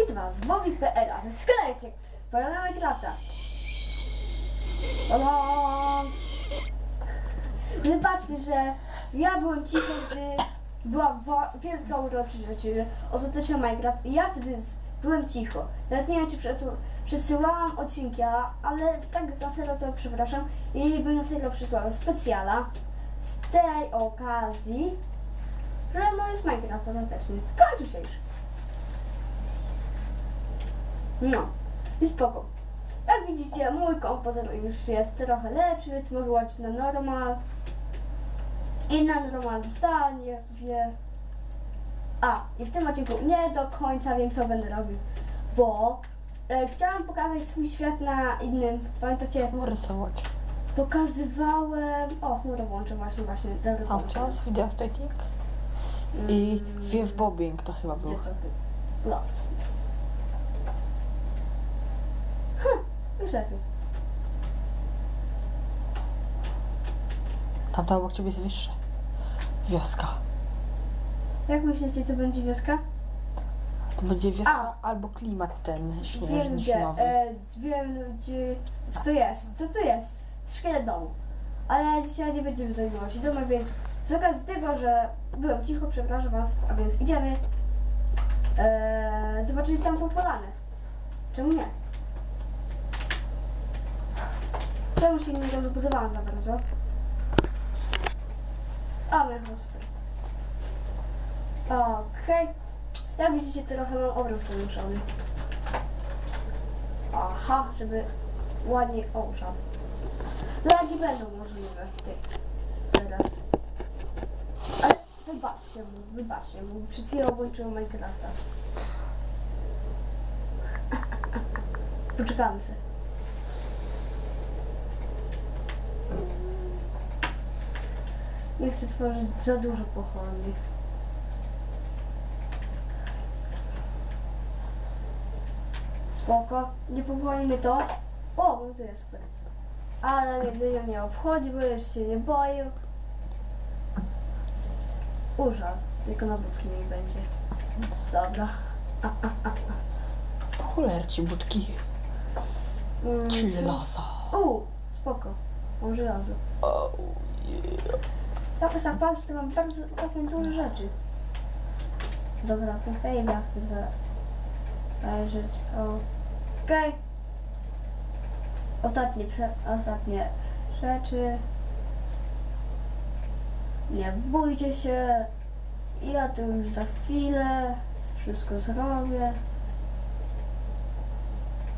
Witam was, Bobby.pl, a to jest Minecrafta. Tada! Wybaczcie, że ja byłem cicho, gdy była wielka uroczystość, czyli ostateczna Minecraft i ja wtedy z- byłem cicho. Nawet nie wiem, czy przesył- przesyłałam odcinki, ale tak na serio to przepraszam i bym na serio przysłała specjala z tej okazji, że no jest Minecraft ostateczny. Kończy się już. No, i spoko. Jak widzicie, mój komputer już jest trochę lepszy, więc mogę łazić na normal. I na normal zostanie, wie. A, i w tym odcinku nie do końca wiem, co będę robił, bo e, chciałam pokazać swój świat na innym. Pamiętacie, Rysować. pokazywałem. O, chmurę włączę właśnie, właśnie. Dobry pomysł. Outlaws, Video Static i Mm, Wiew Bobbing to chyba Gdzie był. to był? Lot. Lepiej. Tamto obok ciebie jest wyższe. Wioska. Jak myślicie, to będzie wioska? To będzie wioska albo klimat ten Wiem śnieżny, gdzie, zimowy. e, wiem gdzie, co to jest, co to jest? Szkielet domu. Ale dzisiaj nie będziemy zajmować się domem, więc z okazji tego, że byłem cicho, przepraszam was, a więc idziemy e, zobaczyć tamtą polanę. Czemu nie? Czemu się nie rozbudowałam za bardzo? O, my super. Okej. Jak widzicie, trochę mam obraz pomieszany. Aha, żeby ładnie ogrzał. Lagi będą możliwe. Ty. Teraz. Ale wybaczcie mu, wybaczcie mu. Przed chwilą włączyłem Minecrafta. Poczekamy sobie. Nie chcę tworzyć za dużo pochodni. Spoko, nie mnie to. O, no to jest super. Ale jedynie mnie obchodzi, bo już się nie boję. Użal, tylko na budki nie będzie. Dobra. Cholerci budki. Mm, Trzy żelaza. U, spoko. Mam żelazo. Oh, Jakoś tak patrzę, to mam bardzo całkiem dużo rzeczy. Dobra, to fame ja chcę za, zajrzeć. Okej. Ostatnie, prze, ostatnie rzeczy. Nie bójcie się. Ja to już za chwilę wszystko zrobię.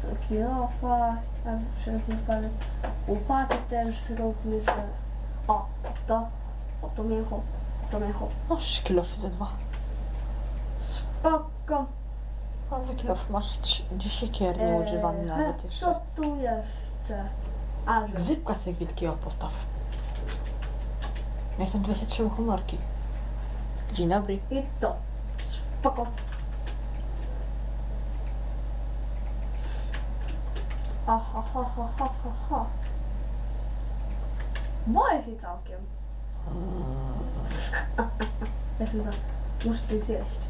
To kilofa. Ja wszelki wypadek. Łopaty też zróbmy sobie. O, to. O, to mięcho. To mięcho. No, 3 kilo te dwa. Spoko. A za kilo masz 10 kier nieużywany nawet Eee, jeszcze. Co tu jeszcze? A, że... Gzypka sobie wielkiego postaw. Ja jestem 23 humorki. Dzień dobry. I to. Spoko. Aha, ha, ha, ha, ha, ha. Boję się całkiem. Jestem za... Muszę coś zjeść.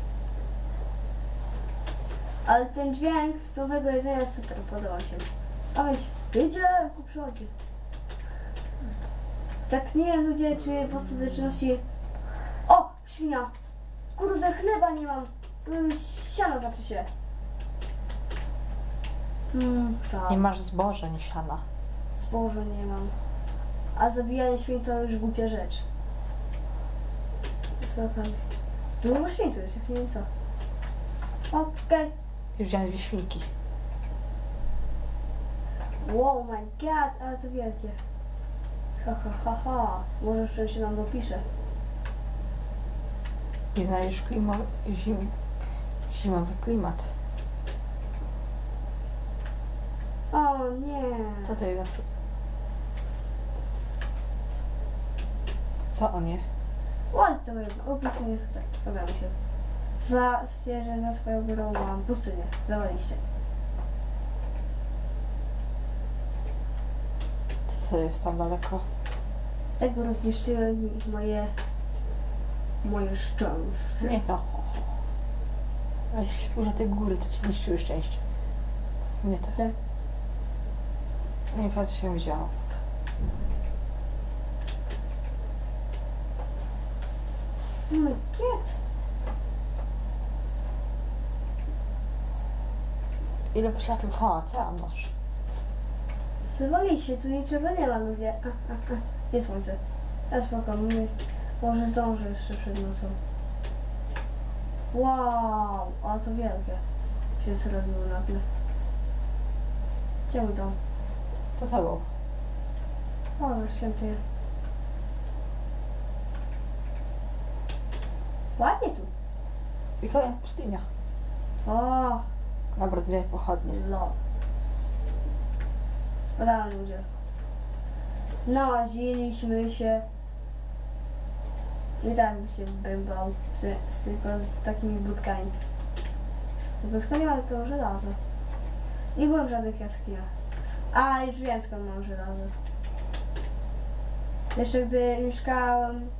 Ale ten dźwięk nowego jedzenia jest super, podoba się. A więc, idzie ku przodzie. Tak nie wiem ludzie, czy w ostateczności... O, świnia! Kurde, chleba nie mam. Y, Siano znaczy się. Tak. Nie masz zboża, nie siana. Zboże nie mam. A zabijanie świń to już głupia rzecz. Okazji. Dużo świń tu jest, jak nie wiem co. Okej. Już wziąłem dwie świnki. Wow, my god, ale to wielkie. Ha, ha, ha, ha. Może jeszcze się nam dopisze. I znajdziesz klima, zim, zimowy klimat. O nie. Co to jest za Co on je? Ładnie to jedno, po prostu nie super. Dobra, mi się. Za, że za swoją górą mam pustynię. Zawaliście. Co to jest tam daleko? Tego rozniszczyły mi moje... Moje szczęście. Nie to. Weź spójrz na te góry, to ci zniszczyły szczęście. Nie te. Te. Nie wiem, co się widziało. Oh my god. Ile pośladków? A, co tam masz? Zwaliście, tu niczego nie ma ludzie. A, a, a. Jest słońce. Ja spoko, my, może zdążę jeszcze przed nocą. Wow, a to wielkie się zrobiło nagle. Gdzie mój dom? To tobą. O, no święty. Ładnie tu. I kolejna pustynia. O, Dobra, dwie pochodnie. lol. Spadamy ludzie. Naziliśmy się. I tak bym się bębał z, z, tylko z takimi budkami. Ja mam to żelazo? Nie byłem w żadnych jaskiniach. A, już wiem skąd mam żelazo. Jeszcze gdy mieszkałem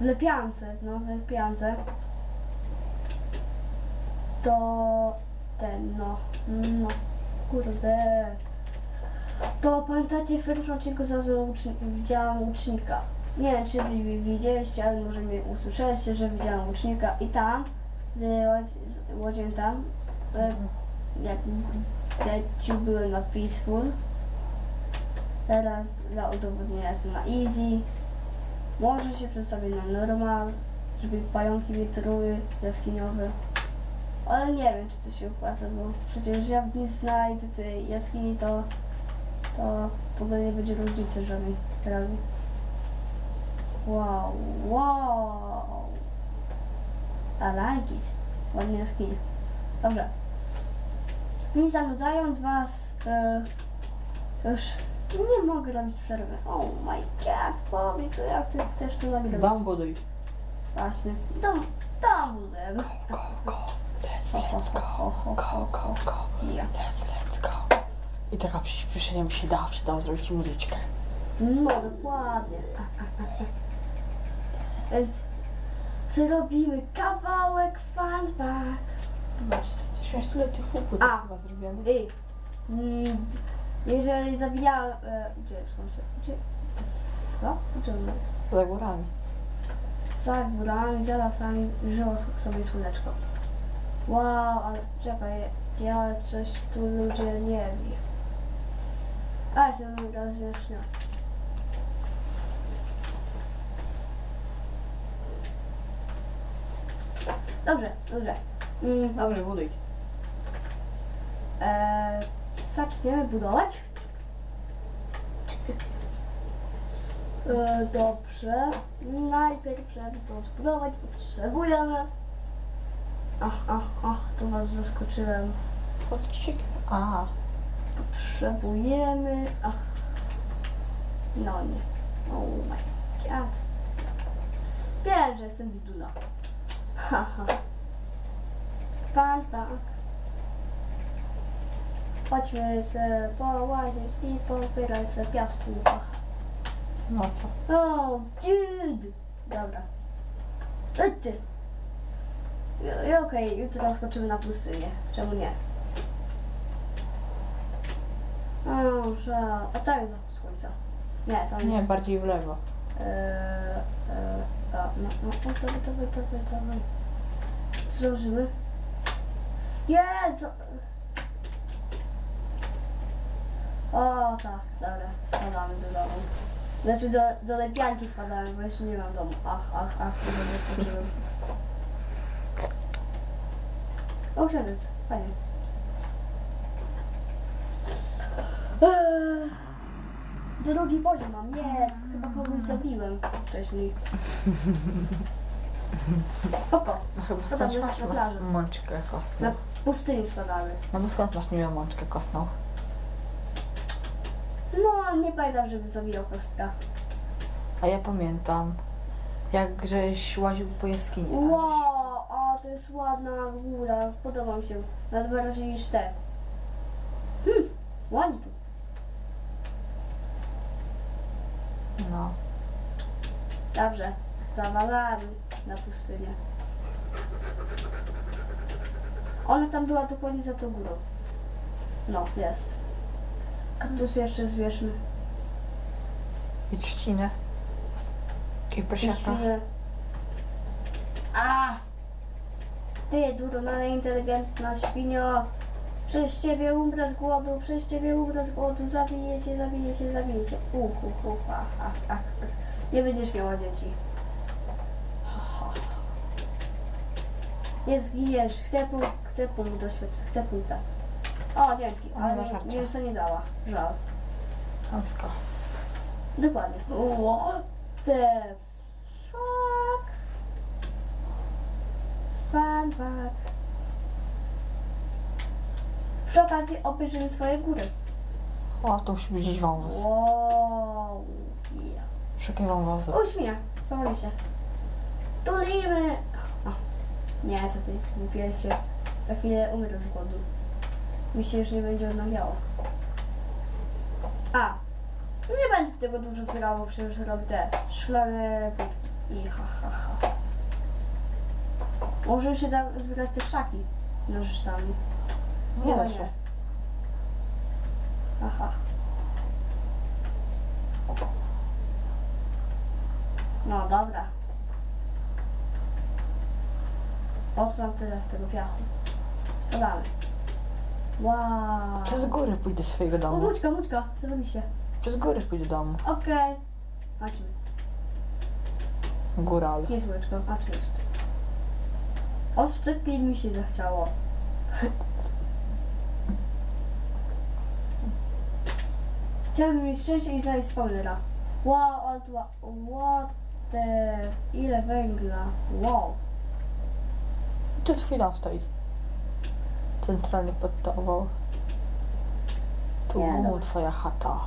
w Lepiance, no w Lepiance, to ten, no, no, kurde. To pamiętacie w pierwszym odcinku zaraz widziałam łucznika. Nie wiem, czy wy widzieliście, ale może mnie usłyszeliście, że widziałam łucznika i tam, gdy łodziłem tam, e, jak leciu byłem na peaceful. Teraz dla udowodnienia jestem na easy. Może się przestawię na normal, żeby pająki mnie truły jaskiniowe. Ale nie wiem, czy to się opłaca, bo przecież jak nie znajdę tej jaskini, to, to w ogóle nie będzie różnicy żadnej prawie. Wow, wow. I like it. Ładnie jaskinie. Dobrze. Nie zanudzając was, e, już nie mogę robić przerwy. Oh my god, powiedz, jak ty chcesz to nagrywać. Dom buduj. Właśnie. Dom, dom budujemy. Go, go. Let's, let's go. Go, go, go. Let's, let's go. I taka przyspieszenie mi się dało, przydało zrobić muzyczkę. No dokładnie. Więc zrobimy kawałek fanback. Zobaczcie. Śmiesz tyle tych łupów A. chyba zrobionych. Ej, mm, jeżeli zabijałem... E, gdzie jest słońce? Gdzie? Co? Gdzie ono jest? Za górami. Za górami, za lasami żyło sobie słoneczko. Wow, ale czekaj, ja coś tu ludzie nie wiem. A, się rozjaśnia. Dobrze, dobrze. Mm, Dobrze, buduj. e, zaczniemy budować. E, dobrze. Najpierw, żeby to zbudować, potrzebujemy. Ach, ach, ach, tu was zaskoczyłem. Odciek. A, Potrzebujemy. Ach. No nie. Oh my god. Wiem, że jestem bidula. Haha. Pan tak. Chodźmy se połazić i pozbierać se piasku. No co? O, dude! Dobra. Ty. I- Okej, jutro skoczymy na pustynię. Czemu nie? O, żal. A tak jest zachód słońca. Nie, to Nie, jest... bardziej w lewo. Eee, eee, a, no, no, dawaj, dawaj, dawaj, dawaj. Co zdążymy? Jest! O, tak, dobra, spadamy do domu. Znaczy do, do lepianki spadamy, bo jeszcze nie mam domu. Ach, ach, ach, nie skoczyłem. O, księżyc, fajnie. Eee, drugi poziom mam, nie, chyba kogoś zabiłem wcześniej. Spoko, No chyba Spadamy skąd masz na mas- plażę. mączkę kostną? na pustyni spadamy. No bo skąd masz niby mączkę kostną? No, nie pamiętam, żeby zabijał kostka. A ja pamiętam, jak żeś łaził po jaskini. a żeś- Wow, jest ładna góra, podoba mi się. Na dwa razy niż te. Hmm, ładnie tu. No. Dobrze, zawalamy na pustynię. Ona tam była dokładnie za tą górą. No, jest. Kaktusy jeszcze zbierzmy. I trzcinę. I I prosiaka. świnie. A! Ty, durna, inteligentna świnio. Przez ciebie umrę z głodu, przez ciebie umrę z głodu, zabiję cię, zabiję cię, zabiję cię. Uch, uch, uch, ach, ach, ach. Nie będziesz miała dzieci. Ha, ha, ha. Nie zginiesz, chcę pół, chcę świata, chcę tak. O, dzięki, Ona ale ma mi- mięso nie dała, żal. Chamska. Dokładnie. What the Fuck. Przy okazji obejrzymy swoje góry. O, to musi być gdzieś wąwóz. Wow. Yeah. Szukaj wąwozu. Świnia. Samoli się. Tulimy. O, Nie, co ty, głupiałeś się. Za chwilę umrę z głodu. Mi się już nie będzie odnawiało. A. Nie będę tego dużo zbierał, bo przecież robię te szklane. I ha, ha, ha. Może się da zbierać te krzaki nożyczkami. Nie da się. Aha. No dobra. Po co nam tyle tego piachu? Podamy. Wow. Przez góry pójdę do swojego O, domu. mućka, mućka, zrobi się. Przez góry pójdę do domu. Okej. Chodźmy. Góral. Gdzie jest łyczko? A tu jest. Oszczepić mi się zachciało. Chciałbym mieć szczęście i znaleźć spawnera. Wow, ale tu... What the... Ile węgla. Wow. I tu twój dom stoi. Centralnie pod tobą. Tu Nie, dobra. twoja chata.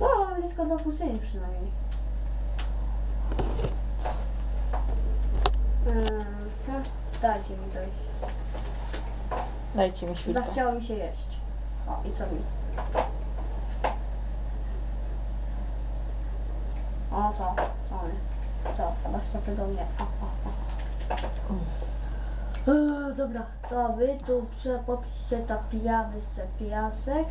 No, mam blisko do pustyni przynajmniej. Mhm. Dajcie mi coś. Dajcie mi chwilkę. Zachciało mi się jeść. O, i co mi? O, co? Co my? Co? Chyba stopy do mnie. O, o, o. Eee, dobra, to wy tu prze- popiszcie tapijamy sobie piasek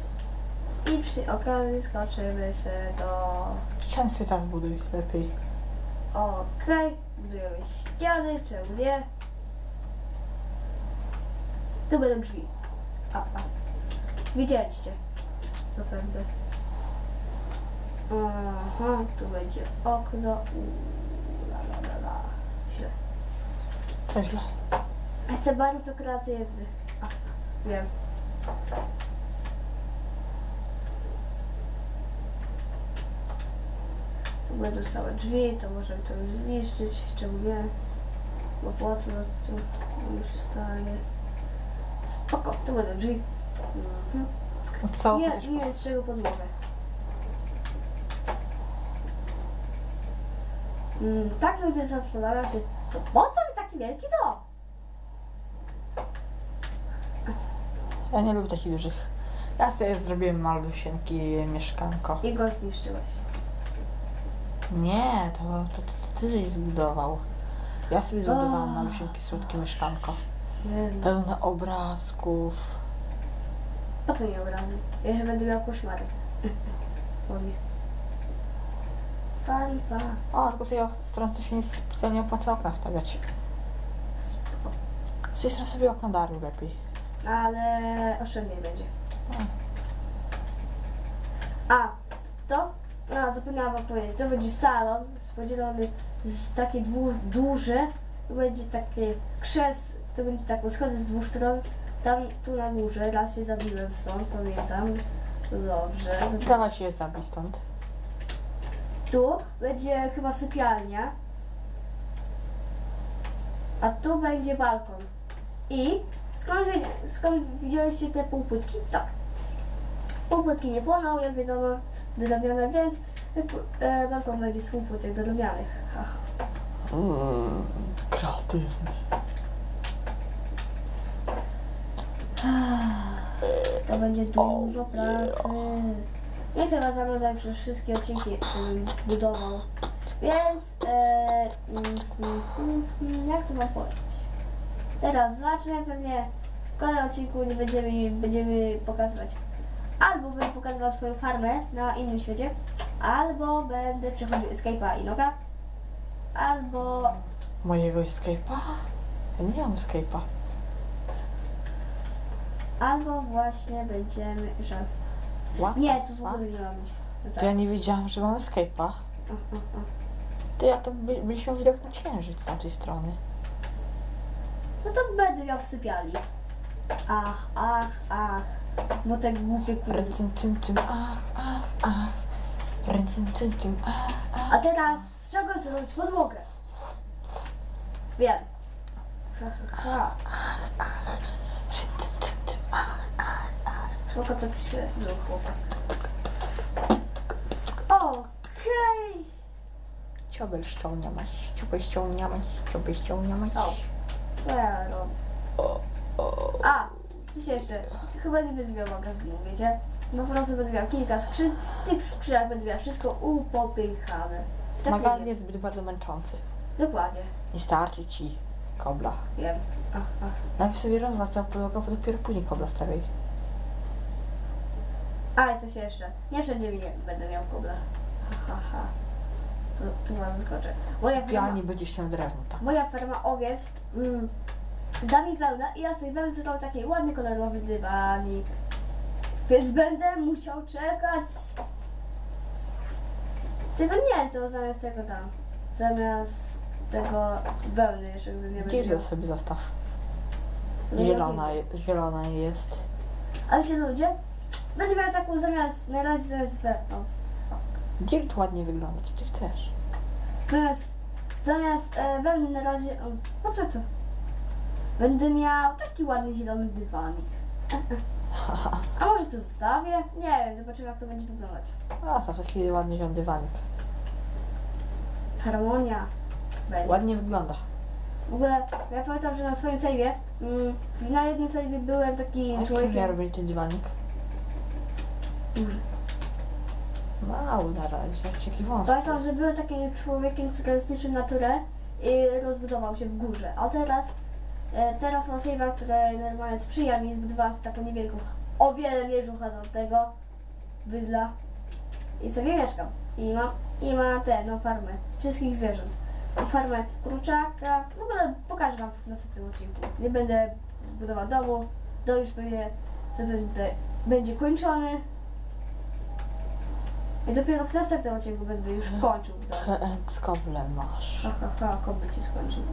i przy okazji skoczymy się do... Często teraz buduj lepiej. Okej, budujemy ściany, czemu nie? Tu będą drzwi. A, a. Widzieliście. Zapewne. Aha, tu będzie okno. Uuu, La, la, la, la. Źle. Co źle? Jestem bardzo kreatywny. A, wiem. Będą całe drzwi, to możemy to już zniszczyć, czemu nie? Bo po co to już stanie? Spoko, tu będą drzwi. Mhm. Co? Nie, nie z czego podłogę. Mm, tak ludzie zastanawiają się, to po co mi taki wielki dom? Ja nie lubię takich dużych. Ja sobie zrobiłem malusieńkie mieszkanko. I go zniszczyłeś. Nie, to, to, to, to ty żeś zbudował. Ja sobie zbudowałam O. malusieńkie, słodkie mieszkanko. Pełne obrazków. Po co nie obrazy? Ja się będę miał koszmary. Nich. Paliwa. O, tylko sobie w stronę się nie specjalnie opłaca okna stawiać. Z tej strony sobie okna daruj lepiej. Ale oszczędniej będzie. A, to? A, zapomniałam wam powiedzieć. To będzie salon podzielony z takie dwu, duże. To będzie takie krzes, to będzie takie schody z dwóch stron. Tam, tu na górze, raz się zabiłem stąd, pamiętam. Dobrze. Dawaj się zabić stąd. Tu będzie chyba sypialnia. A tu będzie balkon. I skąd, skąd widzieliście te półpłytki? Tak. Półpłytki nie płoną, jak wiadomo, drewniane, więc e, balkon będzie z półpłytek drewnianych. Ha, ha. Mm, kreatywny. To będzie dużo pracy. Nie chcę was zanudzać przez wszystkie odcinki, które bym budował. Więc, e, mm, mm, mm, jak to wam powiedzieć? Teraz zacznę pewnie w kolejnym odcinku nie będziemy, będziemy pokazywać. Albo będę pokazywał swoją farmę na innym świecie, albo będę przechodził Escape'a i Noga, albo Mojego escape'a? Ja nie mam escape'a. albo właśnie będziemy. Że... What Nie, tu w ogóle nie ma być. No tak. To ja nie wiedziałam, że mam escape'a. Ty, ja to by, byliśmy widok na księżyc z tamtej strony. No to będę miał w sypialni. Ach, ach, ach. Bo te głupie kurwy. Ręcym, tym, tym, ach, ach, ach. Ręcym, tym, tym, ach, ach. A teraz z czego zrobić podłogę? Wiem. Ha, Ręcym, tym, tym, ach. Spoko to pisze był chłopak. Okej. Ciobel ściągniamać, ciobel ściągniamać, ciobel ściągniamać. O. Co ja robię? O, o. A, coś jeszcze. Chyba nie będę miał magazynu, wiecie? No po prostu będę miał kilka skrzyn. W tych skrzyniach będę miał wszystko upopychane. Tak Magazyn jest zbyt bardzo męczący. Dokładnie. Nie starczy ci kobla. Wiem. Ach, ach. Najpierw sobie rozwal całą podłogę, a dopiero później kobla stawiaj. A, i coś jeszcze. Nie wszędzie mi będę miał kobla. Ha, ha, ha. Tu, tu mam skoczę. W Moja sypialni będziesz miał drewno, tak. moja ferma owiec mm, da mi wełnę i ja sobie wełnę zrobię taki ładny, kolorowy dywanik. Więc będę musiał czekać. Tylko nie wiem, co zamiast tego dam. Zamiast tego wełny jeszcze gdy nie będzie. Gildę sobie zostaw. No Zielona, zielona jest. Ale ci ludzie, będę miał taką zamiast, na razie zamiast wełny. Dirt ładnie wygląda, czy ty chcesz? Zamiast, zamiast e, wełny na razie. O, po co to? Będę miał taki ładny zielony dywanik. A może to zostawię? Nie wiem, zobaczymy jak to będzie wyglądać. A, są taki ładny zielony dywanik. Harmonia. Będzie. Ładnie wygląda. W ogóle ja pamiętam, że na swoim sejwie, mm, na jednym sejwie byłem taki A jakim ja robię ten dywanik? Mm. Mały na razie, jakiś taki wąski. Pamiętam, że byłem takim człowiekiem, który zniszczył naturę i rozbudował się w górze. A teraz, teraz mam save'a, który normalnie sprzyja mi, zbudowałam sobie taką niewielką, o wiele chatę od tego bydla i sobie mieszkam. I mam, i mam tę, no farmę wszystkich zwierząt. Mam farmę kurczaka, w ogóle pokażę wam w następnym odcinku. Nie będę budował domu, dom już co będę, będzie kończony. I dopiero w następnym odcinku będę już kończył dom. Z koblem masz. Ha, ha, się skończył.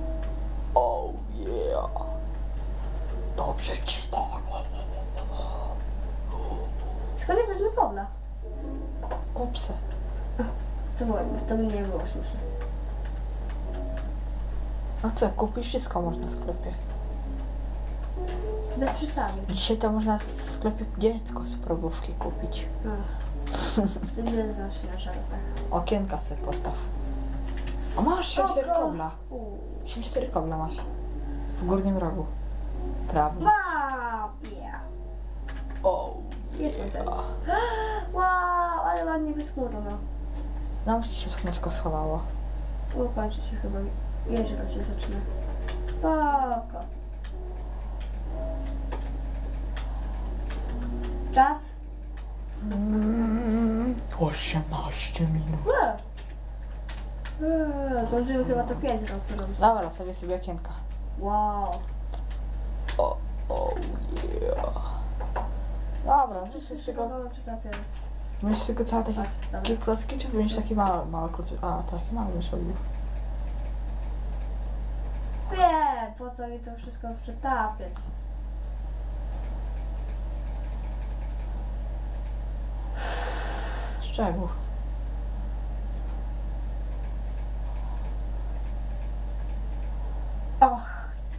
Oh yeah. Dobrze ci tak. Skąd ja wezmę kobla? Kup se. To, było, to by nie było śmieszne. A co, kupisz wszystko można w sklepie. Bez przesady. Dzisiaj to można w sklepie dziecko z probówki kupić. Ach. Ty nie znasz na żartach. Okienka sobie postaw. A masz się cztery Spoko. kobla. Uuu. Się cztery kobla masz. W górnym rogu. Prawym. Mam! Yeah. Oh Jest yeah. Wow, ale ładnie wyschmurno. Nam się słoneczko schowało. O, kończy się chyba. Jeszcze to się zaczyna. Spoko. Czas? Mm, 18 minut. Eee. Eee, Zdążymy chyba to pięć razy zrobić. Dobra, sobie sobie okienka. Wow. O, oh yeah. Dobra, zrób z tego, Dobra, będziesz tylko całe takie Tak, dobra. takie klocki, czy będziesz taki mały, mały klocy? A, taki mały będziesz robił. Wiem, po co mi to wszystko. Szczegół. Och,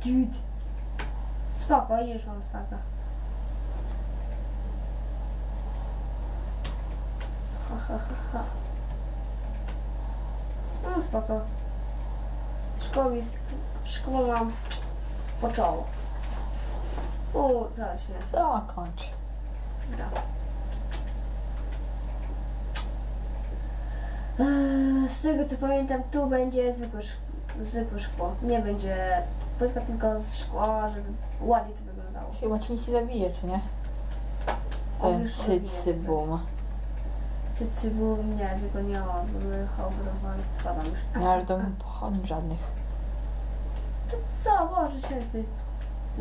dude. Spokojnie, już mam staka. Ha, ha, ha, ha. No spoko. Szkołę, mi- szkołę mam po czoło. Uuu, prawie się To kończ. Dobra. Eee, Z tego co pamiętam, tu będzie zwykłe, zwykłe szkło. Nie będzie Płytka tylko z szkła, żeby ładnie to wyglądało. Chyba nic nie zabije, co nie? Ten cycy boom. Cycy był nie, tylko nie ma, były chałbrowali, spadam już. Nie masz domu pochodni żadnych. To co, Boże święty.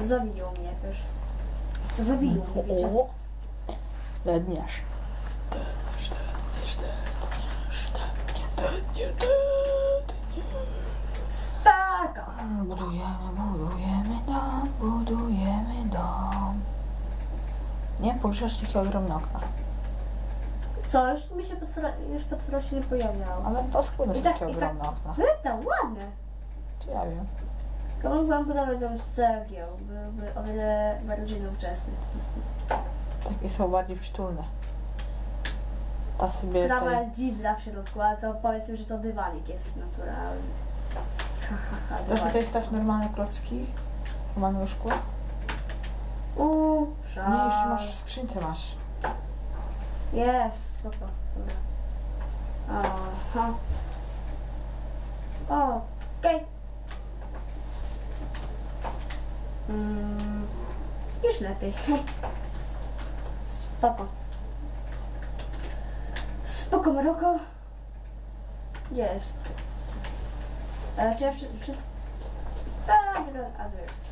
Zabiją mnie, wiesz. Zabiją mnie, wiecie. Dedniesz, dedniesz, dedniesz, dedniesz, dedniesz, dedniesz. Budujemy, budujemy dom, budujemy dom. Nie, pogrzeż takie ogromne okna. Co, już mi się potwora, już potwora się nie pojawiało. Ale paskudne są tak- takie i tak- ogromne okna. No to ładne. To ja wiem. To mógłbym budować dom z cegieł, byłby o wiele bardziej nowoczesny. Takie są bardziej przytulne. Ta sobie Trawa jest dziwna w środku, ale to powiedzmy, że to dywanik jest naturalny. Tutaj staw normalne klocki. Już szkło. Uuu, Nie, jeszcze masz w skrzynce masz. Jest, spoko. Dobra. Aha. Okej. Mm, już lepiej. Spoko. Spoko, Maroko. Jest. E, czy ja wszy- wszystko... A, a tu jest.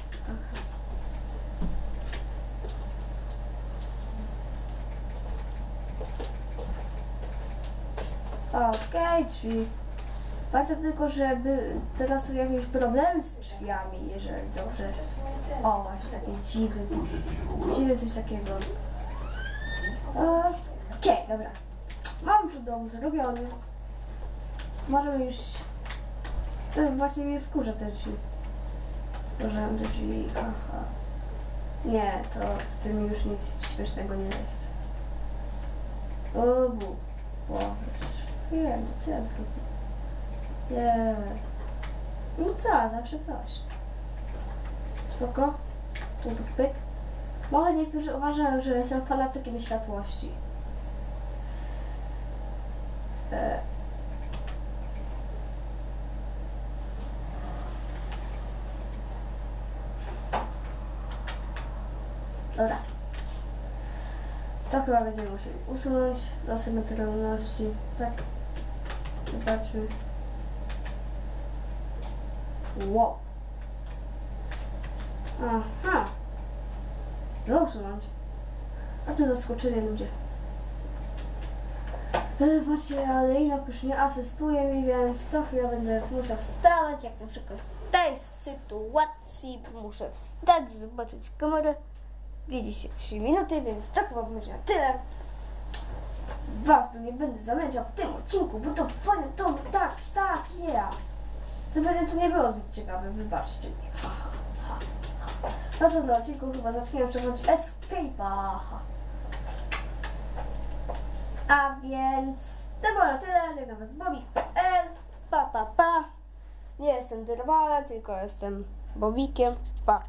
Okej, czyli Warto tylko, żeby teraz są jakieś problemy z drzwiami, jeżeli dobrze. O, właśnie takie dziwy. Dziwy coś takiego. Okej, dobra. Mam już dom zrobiony. Możemy już... To właśnie mnie wkurza te drzwi. Możemy te drzwi, aha. Nie, to w tym już nic śmiesznego nie jest. O, bu. Boże, wiem, to co ja? Nie. No co, zawsze coś. Spoko. Tu pyk, pyk. Może niektórzy uważają, że jestem fanatykiem światłości. E. Dobra. To chyba będziemy musieli usunąć do symetralności. Tak. Zobaczmy. Wow. Aha. No usunąć. A co zaskoczenie ludzie. E, Patrzcie, ale Inok już nie asystuje mi, więc co chwilę będę musiał wstawać, jak na przykład w tej sytuacji muszę wstać, zobaczyć kamerę. Wiedzie się 3 minuty, więc to chyba będzie na tyle. Was tu nie będę zamęczał w tym odcinku, bo to fajne to tak, tak, yeah. Zapewne to nie było zbyt ciekawe, wybaczcie mi. Ha, ha, następnym odcinku chyba zaczniemy przechodzić Escape'a. A więc to było na tyle, żegnam was Bobik.pl Pa, pa, pa. Nie jestem Dyrwalem, tylko jestem Bobikiem. Pa.